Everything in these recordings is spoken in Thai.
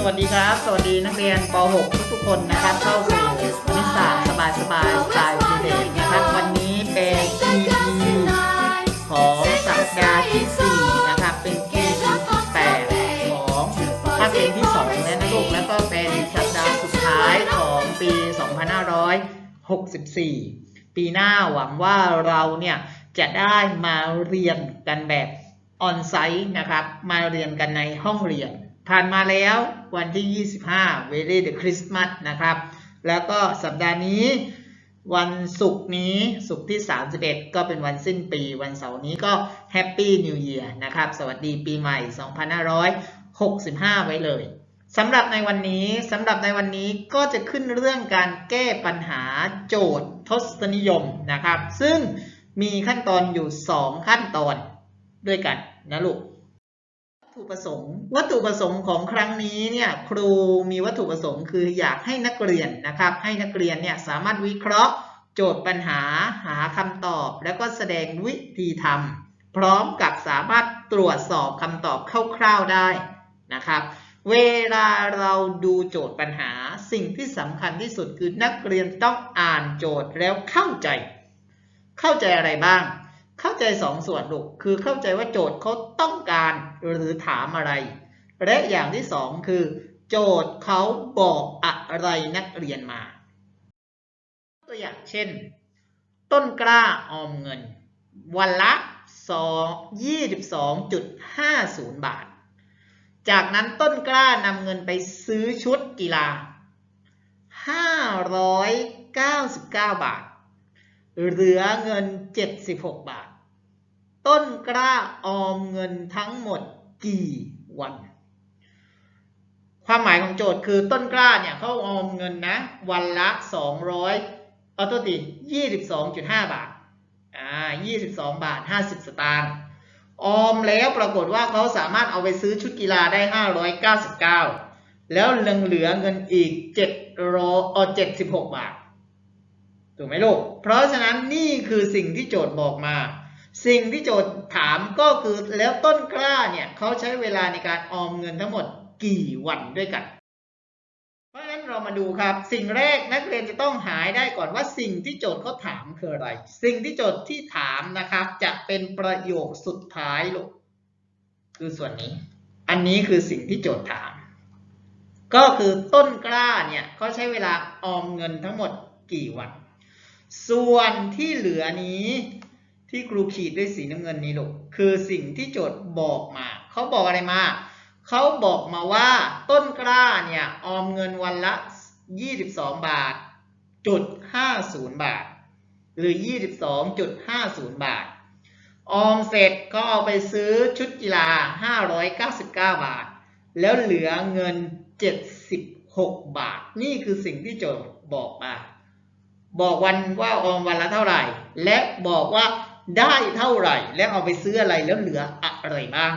สวัสดีครับ สวัสดีนักเรียนป .6 ทุกๆคนนะครับ เข้าสู่คณิตศาสตร์สบายสบายสไตล์พิเศษนะครับ วันนี้เป็น EP ของสัปดาห์ที่ 4 นะครับ เป็น EP ที่8ของภาคเรียนที่2แล้วนะลูกแล้วก็เป็นสัปดาห์สุดท้ายของปี 2564 ปีหน้าหวังว่าเราเนี่ยจะได้มาเรียนกันแบบออนไซต์นะครับ มาเรียนกันในห้องเรียนผ่านมาแล้ว วันที่ 25 Very the Christmas นะครับ แล้วก็สัปดาห์นี้ วันศุกร์นี้ศุกร์ที่ 31 ก็เป็นวันสิ้นปี วันเสาร์นี้ก็ Happy New Year นะครับ สวัสดีปีใหม่ 2565 ไว้เลยสำหรับในวันนี้สำหรับในวันนี้ก็จะขึ้นเรื่องการแก้ปัญหาโจทย์ทศนิยมนะครับ ซึ่งมีขั้นตอนอยู่ 2 ขั้นตอนด้วยกันนะลูก ถุประสงค์วัตถุประสงค์ของครั้งนี้เนี่ยครูมีวัตถุประสงค์คืออยากให้นักเรียนนะครับ ให้นักเรียนเนี่ยสามารถวิเคราะห์ โจทย์ปัญหาหาคำตอบ แล้วก็แสดงวิธีทำพร้อมกับสามารถตรวจสอบคำตอบคร่าวๆได้นะครับ เวลาเราดูโจทย์ปัญหาสิ่งที่สำคัญที่สุดคือนักเรียนต้องอ่านโจทย์แล้วเข้าใจ เข้าใจอะไรบ้าง เข้าใจสองส่วนลูกคือเข้าใจว่าโจทย์เขาต้องการหรือถามอะไร และอย่างที่สองคือ โจทย์เขาบอกอะไรนักเรียนมา ตัวอย่างเช่น ต้นกล้าออมเงิน วันละ 22.50 บาท จากนั้นต้นกล้านำเงินไปซื้อชุดกีฬา 599 บาท เหลือเงิน 76 บาท ต้นกล้าออมเงินทั้งหมดกี่วัน ความหมายของโจทย์คือต้นกล้าเนี่ยเขาออมเงินนะ วันละ 200เอาตัวติ22.5 บาทอ่า22 บาท 50 สตางค์ออมแล้วปรากฏว่าเขาสามารถเอาไปซื้อชุดกีฬาได้ 599 แล้วยังเหลือเงินอีก700เออ76 บาทถูกไหมลูก เพราะฉะนั้นนี่คือสิ่งที่โจทย์บอกมา สิ่งที่โจทย์ถามก็คือแล้วต้นกล้าเนี่ยเขาใช้เวลาในการออมเงินทั้งหมดกี่วันด้วยกัน เพราะฉะนั้นเรามาดูครับ สิ่งแรกนักเรียนจะต้องหายได้ก่อนว่าสิ่งที่โจทย์เขาถามคืออะไร สิ่งที่โจทย์ที่ถามนะครับ จะเป็นประโยคสุดท้ายลูกคือส่วนนี้ อันนี้คือสิ่งที่โจทย์ถาม ก็คือต้นกล้าเนี่ยเขาใช้เวลาออมเงินทั้งหมดกี่วัน ส่วนที่เหลือนี้ ที่ครูขีดด้วยสีน้ำเงินนี้ลูกคือสิ่งที่โจทย์บอกมา เขาบอกอะไรมา เขาบอกมาว่าต้นกล้าเนี่ยออมเงินวันละ 22 บาทจุด50 บาท หรือ 22.50 บาท ออมเสร็จก็เอาไปซื้อชุดกีฬา 599 บาท แล้วเหลือเงิน 76 บาท นี่คือสิ่งที่โจทย์บอกมา บอกวันว่าออมวันละเท่าไหร่ และบอกว่า ได้เท่าไหร่ และเอาไปซื้ออะไรแล้วเหลืออะไรบ้าง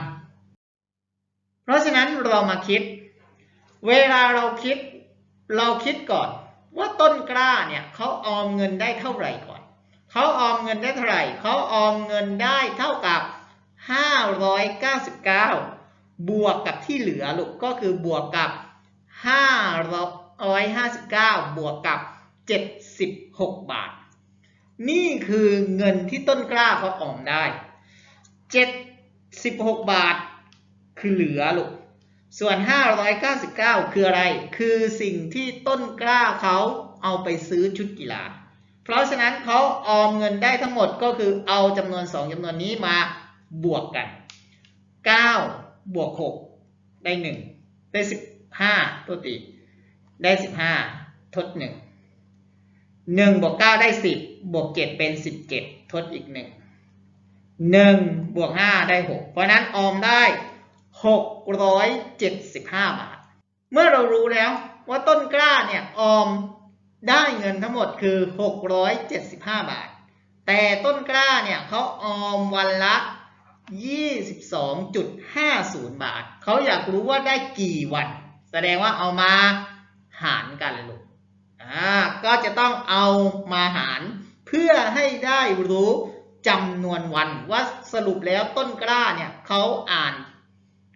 เพราะฉะนั้นเรามาคิด เวลาเราคิด เราคิดก่อน ว่าต้นกล้าเนี่ยเขาออมเงินได้เท่าไหร่ก่อน เขาออมเงินได้เท่าไหร่ เขาออมเงินได้เท่ากับ 599 บวกกับที่เหลือลูกก็คือบวกกับ 559 บวกกับ 76 บาท นี่คือเงินที่ต้นกล้าเขาออมได้ 76 บาท คือเหลือลูก ส่วน 599 คืออะไร คือสิ่งที่ต้นกล้าเขาเอาไปซื้อชุดกีฬา เพราะฉะนั้นเขาออมเงินได้ทั้งหมดก็คือเอาจำนวน 2จำนวนนี้มาบวกกัน 9 บวก 6 ได้ 1 ได้ 15ตัวติได้ 15 ทด 1 1บวก9ได้ 10 บวก7เป็น17ทดอีก1 1บวก5ได้6เพราะนั้นออมได้675บาท เมื่อเรารู้แล้วว่าต้นกล้าเนี่ยออมได้เงินทั้งหมดคือ 675 บาท แต่ต้นกล้าเนี่ยเขาออมวันละ 22.50 บาท เขาอยากรู้ว่าได้กี่วัน แสดงว่าเอามาหารกันลูกอ่าก็จะต้องเอามาหาร พื่อให้ได้รู้จำนวนวันว่าสรุปแล้วต้นกล้าเนี่ยเขาอ่าน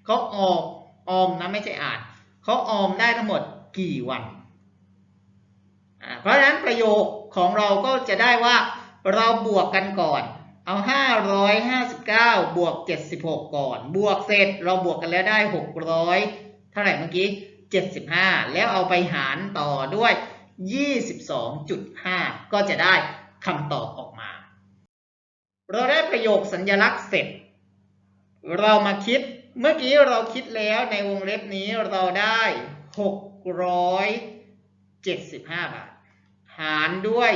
เขาออกออมนะไม่ใช่อ่านเขาออมได้ทั้งหมดกี่วัน เพราะฉะนั้นประโยคของเราก็จะได้ว่าเราบวกกันก่อน เอา 559 บวก 76 ก่อน บวกเสร็จเราบวกกันแล้วได้ 600 เท่าไหร่เมื่อกี้ 75 แล้วเอาไปหารต่อด้วย 22.5 ก็จะได้ คำตอบออกมา เราได้ประโยคสัญญลักษณ์เสร็จ เรามาคิดเมื่อกี้เราคิดแล้วในวงเล็บนี้เราได้ 675 บาท หารด้วย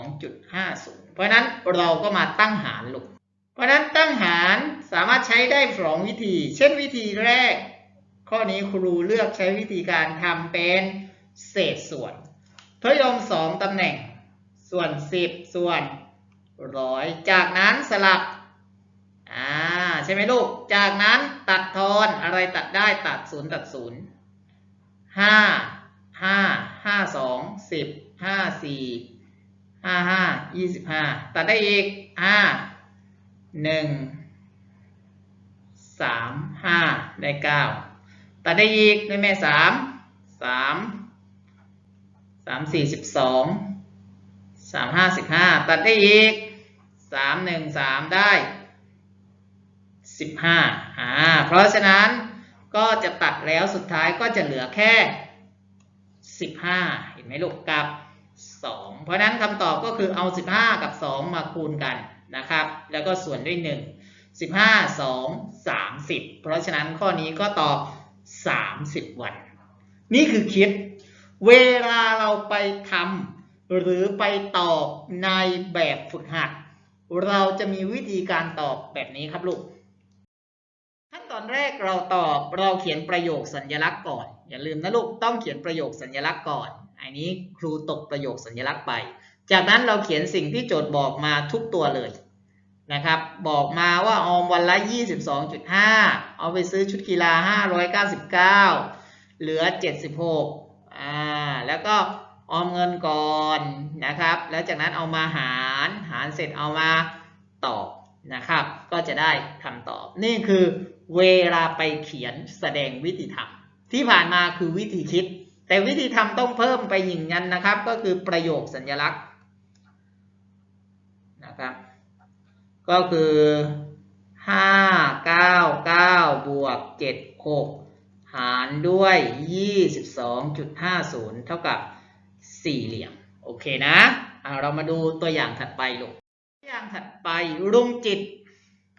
22.50 เพราะนั้นเราก็มาตั้งหารลูกเพราะนั้นตั้งหารสามารถใช้ได้สองวิธี เช่นวิธีแรก ข้อนี้ครูเลือกใช้วิธีการทำเป็นเศษส่วนทศนิยมสองตำแหน่ง ส่วน 10 ส่วนร้อยจากนั้นสลับอ่าใช่ไหมลูก จากนั้นตัดทอนอะไรตัดได้ตัดศูนย์ตัดศูนย์ห้าห้าห้าสองสิบห้าสี่ห้าห้ายี่สิบห้าตัดได้อีกห้าหนึ่งสามห้าได้เก้าตัดได้อีกได้แม่สามสามสามสี่สิบสอง สามห้าสิบห้าตัดได้อีกสามหนึ่งสามได้สิบห้าอ่าเพราะฉะนั้นก็จะตัดแล้วสุดท้ายก็จะเหลือแค่สิบห้าเห็นไหมลูกกับสองเพราะนั้นคำตอบก็คือเอาสิบห้ากับสองมาคูณกันนะครับ แล้วก็ส่วนด้วยหนึ่งสิบห้าสองสามสิบเพราะฉะนั้นข้อนี้ก็ตอบสามสิบวัน นี่คือคิด เวลาเราไปทำ หรือไปตอบในแบบฝึกหัด เราจะมีวิธีการตอบแบบนี้ครับลูก ขั้นตอนแรกเราตอบเราเขียนประโยคสัญลักษณ์ก่อน อย่าลืมนะลูกต้องเขียนประโยคสัญลักษณ์ก่อน อันนี้ครูตกประโยคสัญลักษณ์ไป จากนั้นเราเขียนสิ่งที่โจทย์บอกมาทุกตัวเลยนะครับ บอกมาว่าออมวันละ 22.5 เอาไปซื้อชุดกีฬา 599 เหลือ 76อ่าแล้วก็ ออมเงินก่อนนะครับ แล้วจากนั้นเอามาหารหารเสร็จเอามาตอบนะครับ ก็จะได้คำตอบ นี่คือเวลาไปเขียนแสดงวิธีทำที่ผ่านมาคือวิธีคิด แต่วิธีทำต้องเพิ่มไปยิ่งกันนะครับ ก็คือประโยคสัญลักษณ์นะครับ ก็คือ 5 9 9บวก7 6 หารด้วย 22.50 เท่ากับ สี่เหลี่ยม โอเคนะเรามาดูตัวอย่างถัดไปลูกตัวอย่างถัดไปลุงจิต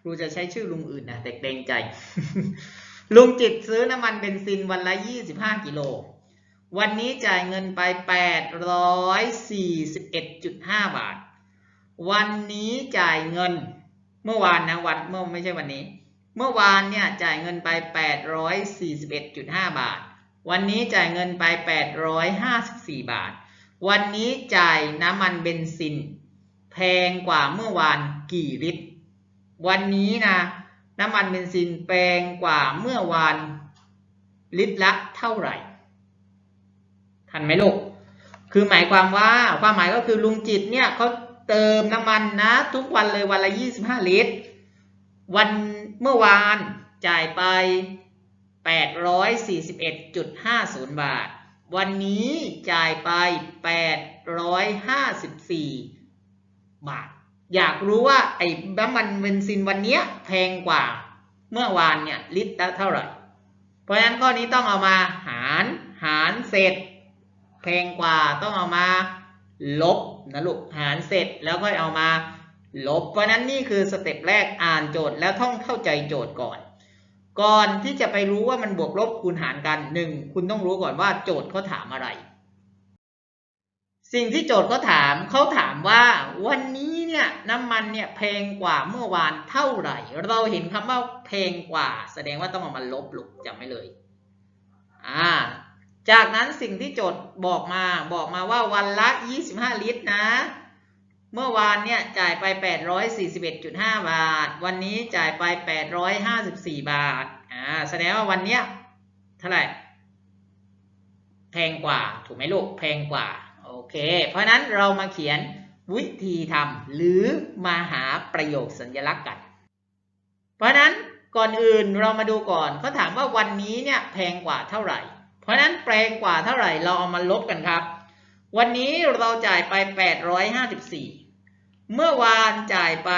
ครูจะใช้ชื่อลุงอื่นนะแต่เกรงใจ ลุงจิตซื้อน้ำมันเบนซินวันละ 25 กิโล วันนี้จ่ายเงินไป 841.5 บาท วันนี้จ่ายเงินเมื่อวานนะวันเมื่อไม่ใช่วันนี้ เมื่อวานเนี่ยจ่ายเงินไป 841.5 บาท วันนี้จ่ายเงินไป 854 บาท วันนี้จ่ายน้ำมันเบนซิน แพงกว่าเมื่อวานกี่ลิตร วันนี้นะน้ำมันเบนซินแพงกว่าเมื่อวานลิตรละเท่าไหร่ ทันไหมลูก คือหมายความว่าความหมายก็คือลุงจิตเนี่ยเขาเติมน้ำมันนะ ทุกวันเลยวันละ 25 ลิตร วันเมื่อวานจ่ายไป 841.50 บาท วันนี้จ่ายไป 854 บาท อยากรู้ว่าไอ้น้ำมันเบนซินวันเนี้ยแพงกว่าเมื่อวานเนี่ยลิตรละเท่าไหร่ เพราะฉะนั้นข้อนี้ต้องเอามาหารหารเสร็จแพงกว่าต้องเอามาลบนะลูกหารเสร็จแล้วก็เอามาลบ เพราะฉะนั้นนี่คือสเต็ปแรกอ่านโจทย์แล้วท่องเข้าใจโจทย์ก่อน ก่อนที่จะไปรู้ว่ามันบวกลบคูณหารกันหนึ่งคุณต้องรู้ก่อนว่าโจทย์เขาถามอะไร สิ่งที่โจทย์เขาถามเขาถามว่า วันนี้เนี่ยน้ำมันเนี่ยแพงกว่าเมื่อวานเท่าไหร่ เราเห็นคำว่าแพงกว่า แสดงว่าต้องเอามาลบหลูกจำไม่เลยอ่าจากนั้นสิ่งที่โจทย์บอกมาบอกมาว่าวันละ 25 ลิตรนะ เมื่อวานเนี่ยจ่ายไป 841.5 บาท วันนี้จ่ายไป 854 บาท อ่า แสดงว่าวันเนี้ยเท่าไหร่ แพงกว่า ถูกไหมลูก แพงกว่า โอเค เพราะนั้นเรามาเขียนวิธีทำหรือมาหาประโยคสัญลักษณ์กัน เพราะนั้นก่อนอื่นเรามาดูก่อนเขาถามว่าวันนี้เนี่ยแพงกว่าเท่าไหร่ เพราะนั้นแพงกว่าเท่าไหร่เราเอามาลบกันครับ วันนี้เราจ่ายไป 854 เมื่อวานจ่ายไป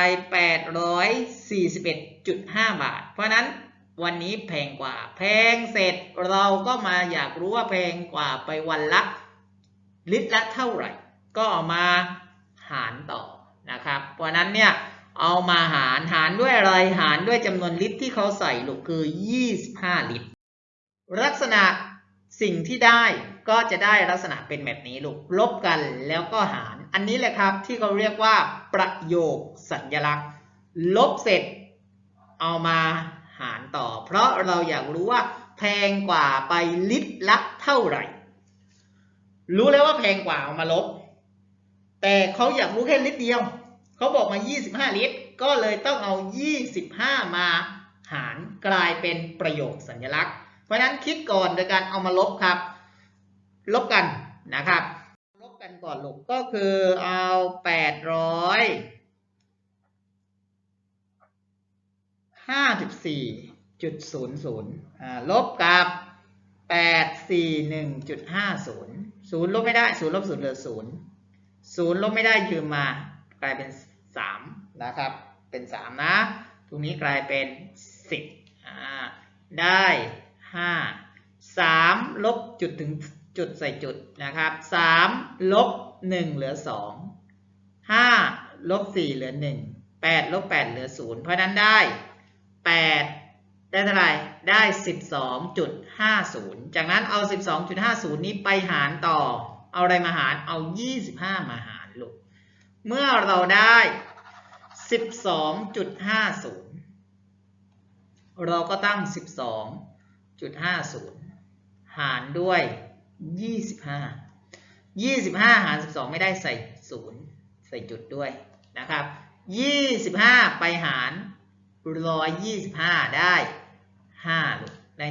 841.5 บาท เพราะนั้นวันนี้แพงกว่า แพงเสร็จเราก็มาอยากรู้ว่าแพงกว่าไปวันละลิตรละเท่าไหร่ ก็เอามาหารต่อนะครับ เพราะฉะนั้นเนี่ยเอามาหารหารด้วยอะไรหารด้วยจำนวนลิตรที่เขาใส่ลูกคือ 25 ลิตร ลักษณะสิ่งที่ได้ก็จะได้ลักษณะเป็นแบบนี้ลูกลบกันแล้วก็หาร อันนี้แหละครับที่เขาเรียกว่าประโยคสัญลักษณ์ ลบเสร็จเอามาหารต่อ เพราะเราอยากรู้ว่าแพงกว่าไปลิตรละเท่าไหร่ รู้แล้วว่าแพงกว่าเอามาลบ แต่เขาอยากรู้แค่ลิตรเดียว เขาบอกมา 25 ลิตร ก็เลยต้องเอา 25 มาหารกลายเป็นประโยคสัญลักษณ์ เพราะนั้นคิดก่อนโดยการเอามาลบครับ ลบกันนะครับ กันก่อนลูกก็คือเอา854.00อ่าลบกับ841.50ศูนย์ลบไม่ได้ศูนย์ลบศูนย์เหลือศูนย์ศูนย์ลบไม่ได้ยืมมากลายเป็น3นะครับ เป็น3นะตรงนี้กลายเป็น10อ่าได้5 3ลบจุดถึง จุดใส่จุดนะครับ3ลบ1เหลือ2 5ลบ4เหลือ1 8ลบ8เหลือ0เพราะนั้นได้8ได้เท่าไหร่ได้12.50จากนั้นเอา12.50นี้ไปหารต่อ เอาอะไรมาหารเอา25มาหารลูกเมื่อเราได้12.50เราก็ตั้ง12.50หารด้วย 25 25หาร12ไม่ได้ใส่0ใส่จุดด้วยนะครับ25ไปหาร125ได้5ลูกได้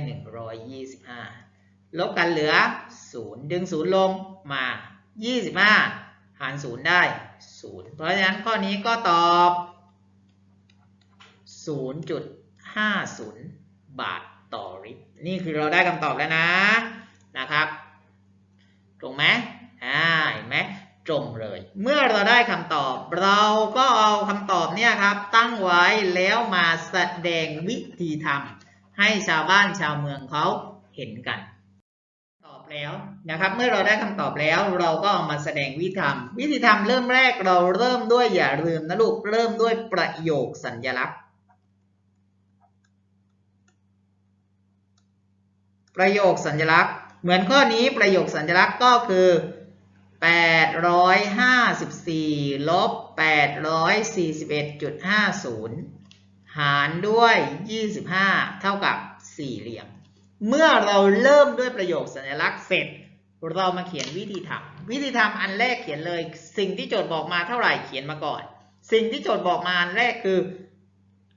125ลบกันเหลือ0ดึง0ลงมา25หาร0ได้0เพราะฉะนั้นข้อนี้ก็ตอบ0.50บาทต่อลิตรนี่คือเราได้คำตอบแล้วนะนะครับ ตรงไหมอ่าเห็นไหมตรงเลย เมื่อเราได้คำตอบ เราก็เอาคำตอบเนี่ยครับ ตั้งไว้แล้วมาแสดงวิธีทำให้ชาวบ้านชาวเมืองเขาเห็นกัน ตอบแล้วนะครับ เมื่อเราได้คำตอบแล้ว เราก็เอามาแสดงวิธีทำวิธีทำเริ่มแรกเราเริ่มด้วยอย่าลืมนะลูกเริ่มด้วยประโยคสัญลักษณ์ ประโยคสัญลักษณ์ เหมือนข้อนี้ประโยคสัญลักษณ์ก็คือ 854 ลบ 841.50 หารด้วย 25 เท่ากับสี่เหลี่ยม เมื่อเราเริ่มด้วยประโยคสัญลักษณ์เสร็จ เรามาเขียนวิธีทำวิธีทำอันแรกเขียนเลย สิ่งที่โจทย์บอกมาเท่าไหร่เขียนมาก่อน สิ่งที่โจทย์บอกมาอันแรกคือ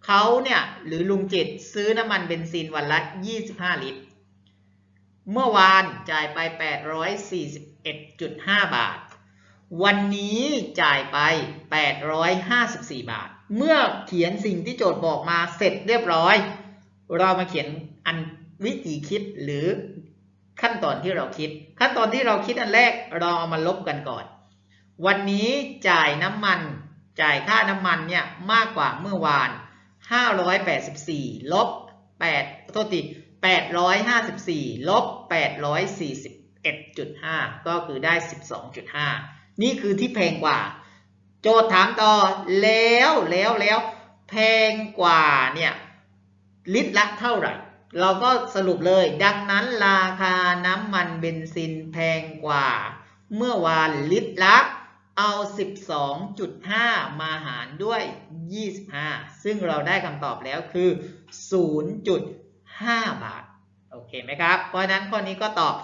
เขาเนี่ยหรือลุงจิตซื้อน้ำมันเบนซินวันละ 25 ลิตร เมื่อวานจ่ายไป 841.5 บาท วันนี้จ่ายไป 854 บาท เมื่อเขียนสิ่งที่โจทย์บอกมาเสร็จเรียบร้อย เรามาเขียนอันวิธีคิดหรือขั้นตอนที่เราคิด ขั้นตอนที่เราคิดอันแรกเราเอามาลบกันก่อน วันนี้จ่ายน้ำมัน จ่ายค่าน้ำมันเนี่ยมากกว่าเมื่อวาน 584 ลบ 8 โทษที 854 ลบ 841.5 ก็คือได้ 12.5 นี่คือที่แพงกว่า โจทย์ถามต่อแล้วแล้วแล้วแพงกว่าเนี่ยลิตรละเท่าไหร่ เราก็สรุปเลย ดังนั้นราคาน้ำมันเบนซินแพงกว่า เมื่อวานลิตรละเอา 12.5 มาหารด้วย 25 ซึ่งเราได้คำตอบแล้วคือ 5 บาท โอเคไหมครับ เพราะฉะนั้นข้อนี้ก็ตอบ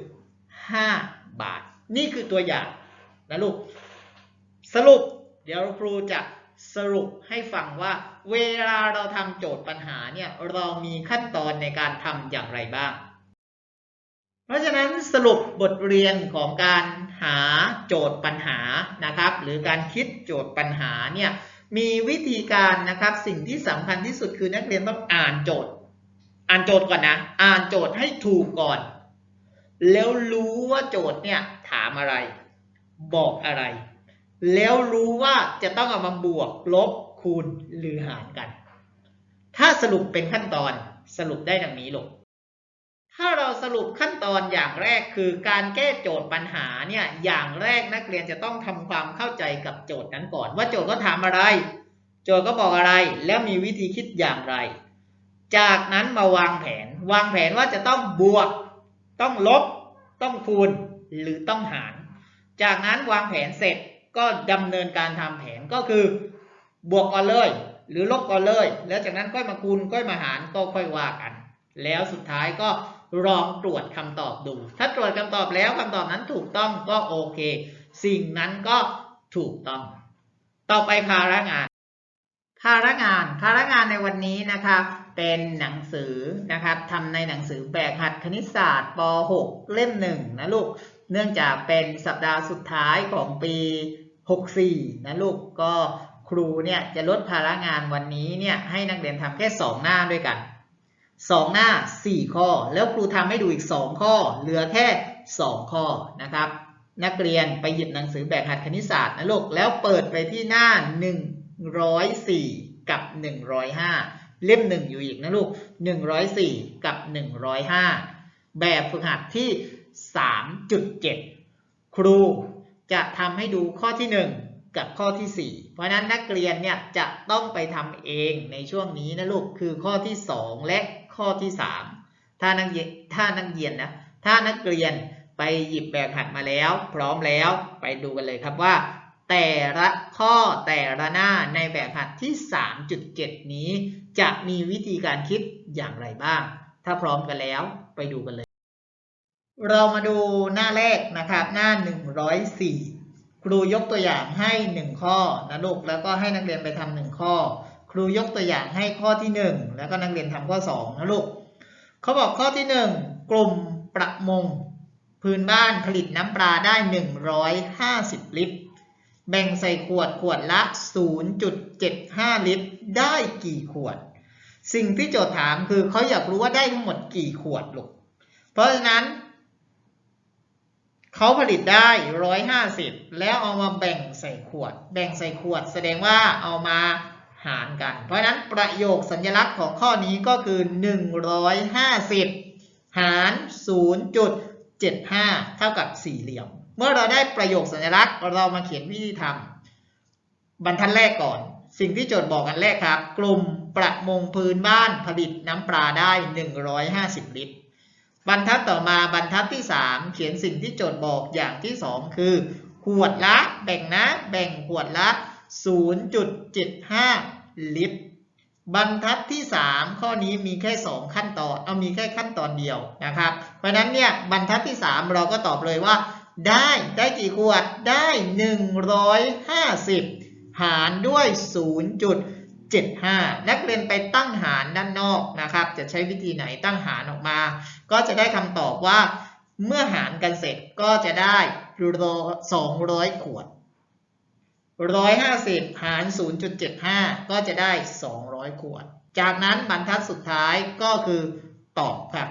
0.5 บาท นี่คือตัวอย่างนะลูก สรุป เดี๋ยวครูจะสรุปให้ฟังว่า เวลาเราทำโจทย์ปัญหาเนี่ยเรามีขั้นตอนในการทำอย่างไรบ้าง เพราะฉะนั้นสรุปบทเรียนของการหาโจทย์ปัญหานะครับ หรือการคิดโจทย์ปัญหาเนี่ย มีวิธีการนะครับสิ่งที่สำคัญที่สุดคือนักเรียนต้องอ่านโจทย์ อ่านโจทย์ก่อนนะ อ่านโจทย์ให้ถูกก่อน แล้วรู้ว่าโจทย์เนี่ยถามอะไร บอกอะไร แล้วรู้ว่าจะต้องเอามาบวกลบคูณหรือหารกัน ถ้าสรุปเป็นขั้นตอนสรุปได้ดังนี้ลูก ถ้าเราสรุปขั้นตอนอย่างแรกคือการแก้โจทย์ปัญหาเนี่ยอย่างแรกนักเรียนจะต้องทำความเข้าใจกับโจทย์นั้นก่อน ว่าโจทย์ก็ถามอะไร โจทย์ก็บอกอะไร แล้วมีวิธีคิดอย่างไร จากนั้นมาวางแผน วางแผนว่าจะต้องบวก ต้องลบ ต้องคูณ หรือต้องหาร จากนั้นวางแผนเสร็จก็ดำเนินการทำแผนก็คือบวกก่อนเลย หรือลบก่อนเลย แล้วจากนั้นค่อยมาคูณค่อยมาหารก็ค่อยว่ากัน แล้วสุดท้ายก็ ลองตรวจคำตอบดู ถ้าตรวจคำตอบแล้วคำตอบนั้นถูกต้องก็โอเค สิ่งนั้นก็ถูกต้อง ต่อไปภาระงาน ภาระงาน ภาระงานในวันนี้นะครับเป็นหนังสือนะครับทำในหนังสือแบกหัดคณิตศาสตร์ป .6 เล่มหนึ่งนะลูก เนื่องจากเป็นสัปดาห์สุดท้ายของปี 64 นะลูก ก็ครูเนี่ยจะลดภาระงานวันนี้เนี่ยให้นักเรียนทำแค่ 2 หน้าด้วยกัน 2 หน้า 4 ข้อ แล้วครูทำให้ดูอีก 2 ข้อ เหลือแค่ 2 ข้อนะครับ นักเรียนไปหยิบหนังสือแบกหัดคณิตศาสตร์นะลูก แล้วเปิดไปที่หน้า 104 กับ 105 เล่มหนึ่งอยู่อีกนะลูก 104 กับ 105 แบบฝึกหัดที่ 3.7 ครูจะทำให้ดูข้อที่ 1กับข้อที่ 4 เพราะฉะนั้นนักเรียนเนี่ยจะต้องไปทำเองในช่วงนี้นะลูก คือข้อที่ 2 และ ข้อที่3ถ้านักเรียนถ้านักเรียนนะถ้านักเรียนไปหยิบแบบหัดมาแล้ว พร้อมแล้วไปดูกันเลยครับว่า แต่ละข้อแต่ละหน้าในแบบหัดที่ 3.7 นี้ จะมีวิธีการคิดอย่างไรบ้าง ถ้าพร้อมกันแล้วไปดูกันเลย เรามาดูหน้าแรกนะครับ หน้า 104 ครูยกตัวอย่างให้ 1 ข้อนะลูกแล้วก็ให้นักเรียนไปทำหนึ่งข้อ ครูยกตัวอย่างให้ข้อที่ 1 แล้วก็นักเรียนทำข้อ2นะลูกเขาบอกข้อที่ 1 กลุ่มประมง พื้นบ้านผลิตน้ำปลาได้ 150 ลิตร แบ่งใส่ขวดขวดละ 0.75 ลิตร ได้กี่ขวด สิ่งที่โจทย์ถามคือเขาอยากรู้ว่าได้ทั้งหมดกี่ขวดลูกเพราะฉะนั้นเขาผลิตได้ 150 แล้วเอามาแบ่งใส่ขวด แบ่งใส่ขวด แสดงว่าเอามา หารกัน เพราะฉะนั้นประโยคสัญลักษณ์ของข้อนี้ก็คือ 150 หาร 0.75 เท่ากับสี่เหลี่ยม เมื่อเราได้ประโยคสัญลักษณ์เรามาเขียนวิธีทำบรรทัดแรกก่อน สิ่งที่โจทย์บอกกันแรกครับ กลุ่มประมงพื้นบ้านผลิตน้ำปลาได้ 150 ลิตร บรรทัดต่อมาบรรทัดที่ 3 เขียนสิ่งที่โจทย์บอกอย่างที่ 2 คือ ขวดละ แบ่งนะ แบ่งขวดละ 0.75 ลิตร บรรทัดที่ 3 ข้อนี้มีแค่ 2 ขั้นตอน เอามีแค่ขั้นตอนเดียวนะครับ เพราะนั้นเนี่ยบรรทัดที่ 3 เราก็ตอบเลยว่า ได้ได้กี่ขวดได้ 150 หารด้วย 0.75 นักเรียนไปตั้งหารด้านนอกนะครับ จะใช้วิธีไหนตั้งหารออกมา ก็จะได้คำตอบว่าเมื่อหารกันเสร็จก็จะได้ 200 ขวด 150 หาร 0.75 ก็จะได้ 200 ขวด จากนั้นบรรทัดสุดท้ายก็คือตอบครับ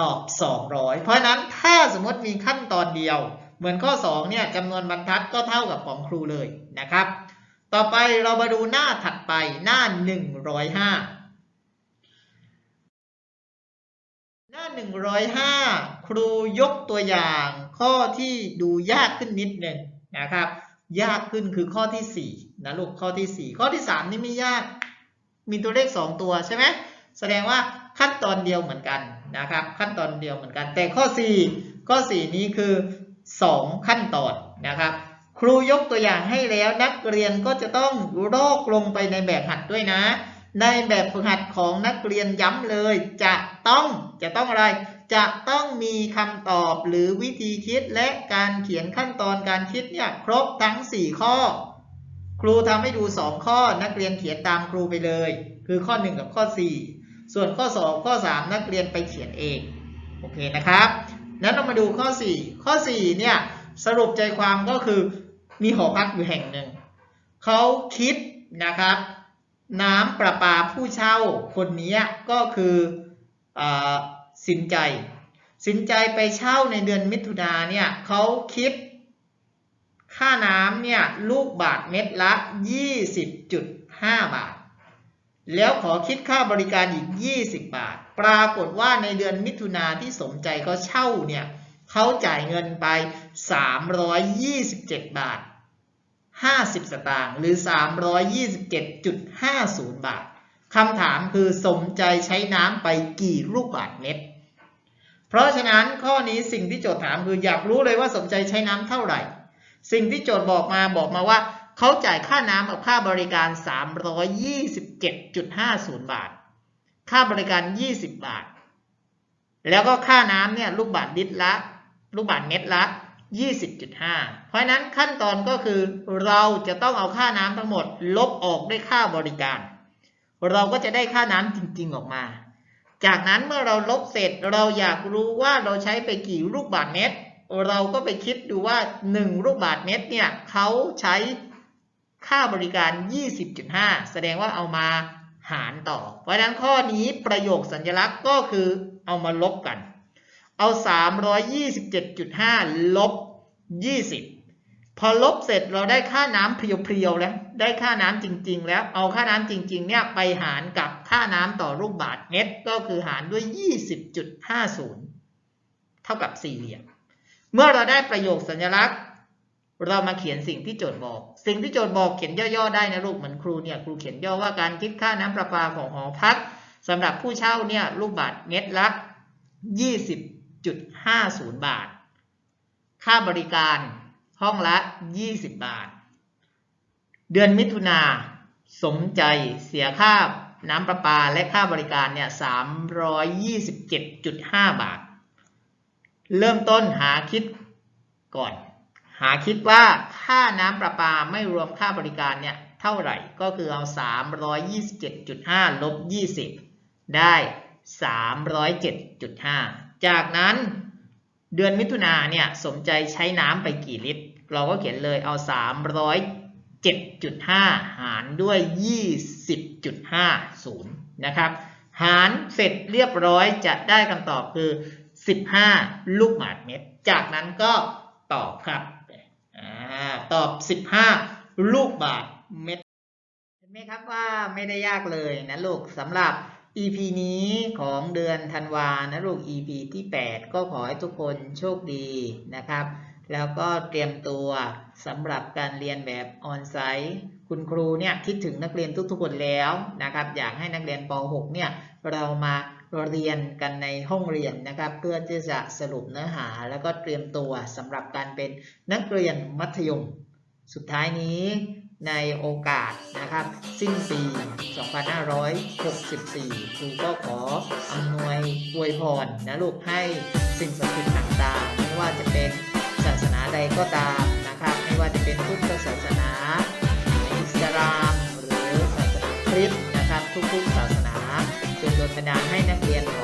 ตอบ 200 เพราะฉะนั้นถ้าสมมติมีขั้นตอนเดียว เหมือนข้อ 2 เนี่ยจำนวนบรรทัดก็เท่ากับของครูเลยนะครับ ต่อไปเรามาดูหน้าถัดไปหน้า 105หน้า 105 ครูยกตัวอย่างข้อที่ดูยากขึ้นนิดหนึ่ง นะครับ ยากขึ้นคือข้อที่4นะลูกข้อที่ 4 ข้อที่ 3 นี่ไม่ยาก มีตัวเลข 2 ตัวใช่ไหมแสดงว่าขั้นตอนเดียวเหมือนกันนะครับ ขั้นตอนเดียวเหมือนกัน แต่ข้อ 4 ข้อ 4 นี้คือ 2 ขั้นตอนนะครับ ครูยกตัวอย่างให้แล้วนักเรียนก็จะต้องลอกลงไปในแบบหัดด้วยนะ ในแบบฝึกหัดของนักเรียนย้ำเลยจะต้องจะต้องอะไร จะต้องมีคำตอบหรือวิธีคิดและการเขียนขั้นตอนการคิดเนี่ยครบทั้ง 4 ข้อ ครูทำให้ดู 2 ข้อนักเรียนเขียนตามครูไปเลย คือข้อ 1 กับข้อ 4 ส่วนข้อ 2 ข้อ 3 นักเรียนไปเขียนเองโอเคนะครับนั้นเรามาดูข้อ 4 ข้อ 4 เนี่ยสรุปใจความก็คือมีหอพักอยู่แห่งหนึ่งเขาคิดนะครับน้ำประปาผู้เช่าคนนี้ก็คืออ สินใจ สินใจไปเช่าในเดือนมิถุนาเนี่ยเขาคิด ค่าน้ำเนี่ยลูกบาทเม็ดละ 20.5 บาท แล้วขอคิดค่าบริการอีก 20 บาท ปรากฏว่าในเดือนมิถุนาที่สมใจเขาเช่าเนี่ยเขาจ่ายเงินไป 327 บาท 50 สตางค์หรือ 327.50 บาทคำถามคือสมใจใช้น้ำไปกี่ลูกบาทเม็ด เพราะฉะนั้นข้อนี้สิ่งที่โจทย์ถามคืออยากรู้เลยว่าสมใจใช้น้ำเท่าไหร่ สิ่งที่โจทย์บอกมาบอกมาว่าเขาจ่ายค่าน้ำกับค่าบริการ 327.50 บาท ค่าบริการ 20 บาท แล้วก็ค่าน้ำเนี่ยลูกบาทลิตรละ ลูกบาทเม็ดละ 20.5 เพราะฉะนั้นขั้นตอนก็คือเราจะต้องเอาค่าน้ำทั้งหมด ลบออกด้วยค่าบริการ เราก็จะได้ค่าน้ำจริง ๆ ออกมา จากนั้นเมื่อเราลบเสร็จเราอยากรู้ว่าเราใช้ไปกี่ลูกบาทเม็ดเราก็ไปคิดดูว่า 1 ลูกบาทเม็ดเนี่ยเขาใช้ค่าบริการ 20.5 แสดงว่าเอามาหารต่อ เพราะฉะนั้นข้อนี้ประโยคสัญลักษณ์ก็คือเอามาลบกัน เอา 327.5 ลบ 20 พอลบเสร็จเราได้ค่าน้ำเพียวๆแล้ว ได้ค่าน้ำจริง ๆ แล้ว เอาค่าน้ำจริง ๆ เนี่ยไปหารกับค่าน้ำต่อลูกบาทเม็ดก็คือหารด้วย 20.50 เท่ากับสี่เหลี่ยม เมื่อเราได้ประโยคสัญลักษณ์ เรามาเขียนสิ่งที่โจทย์บอก สิ่งที่โจทย์บอกเขียนย่อๆได้นะลูกเหมือนครูเนี่ยครูเขียนย่อว่าการคิดค่าน้ำประปาของหอพักสำหรับผู้เช่าเนี่ยลูกบาทเม็ดละ 20.50 บาท ค่าบริการ ห้องละ 20 บาท เดือนมิถุนาสมใจเสียค่าน้ำประปาและค่าบริการเนี่ย 327.5 บาท เริ่มต้นหาคิดก่อน หาคิดว่าค่าน้ำประปาไม่รวมค่าบริการเนี่ย เท่าไหร่ ก็คือเอา 327.5 ลบ 20 ได้ 307.5 จากนั้น เดือนมิถุนาเนี่ยสมใจใช้น้ำไปกี่ลิตร เราก็เขียนเลยเอา 307.5 หารด้วย 20.50 นะครับ หารเสร็จเรียบร้อยจะได้คำตอบคือ 15 ลูกบาทเม็ดจากนั้นก็ตอบครับอตอบ 15 ลูกบาทเม็ดเห็นไหมครับว่าไม่ได้ยากเลยนะลูกสำหรับ EP นี้ของเดือนธันวานะลูก EP ที่ 8 ก็ขอให้ทุกคนโชคดีนะครับ แล้วก็เตรียมตัวสำหรับการเรียนแบบออนไซต์คุณครูเนี่ยคิดถึงนักเรียนทุกๆคนแล้วนะครับ อยากให้นักเรียนป .6 เนี่ยเรามาเรียนกันในห้องเรียนนะครับ เพื่อที่จะสรุปเนื้อหา แล้วก็เตรียมตัวสำหรับการเป็นนักเรียนมัธยม สุดท้ายนี้ ในโอกาสนะครับ สิ้นปี 2564 ครูก็ขออำนวยอวยพรนะลูกให้สิ่งศักดิ์สิทธิ์ต่างๆ ไม่ว่าจะเป็นศาสนาใดก็ตามนะครับ ไม่ว่าจะเป็นพุทธศาสนาอิสลาม หรือศาสนาคริสต์นะครับ ทุกๆศาสนาจงโดนบันดาลให้นักเรียนของ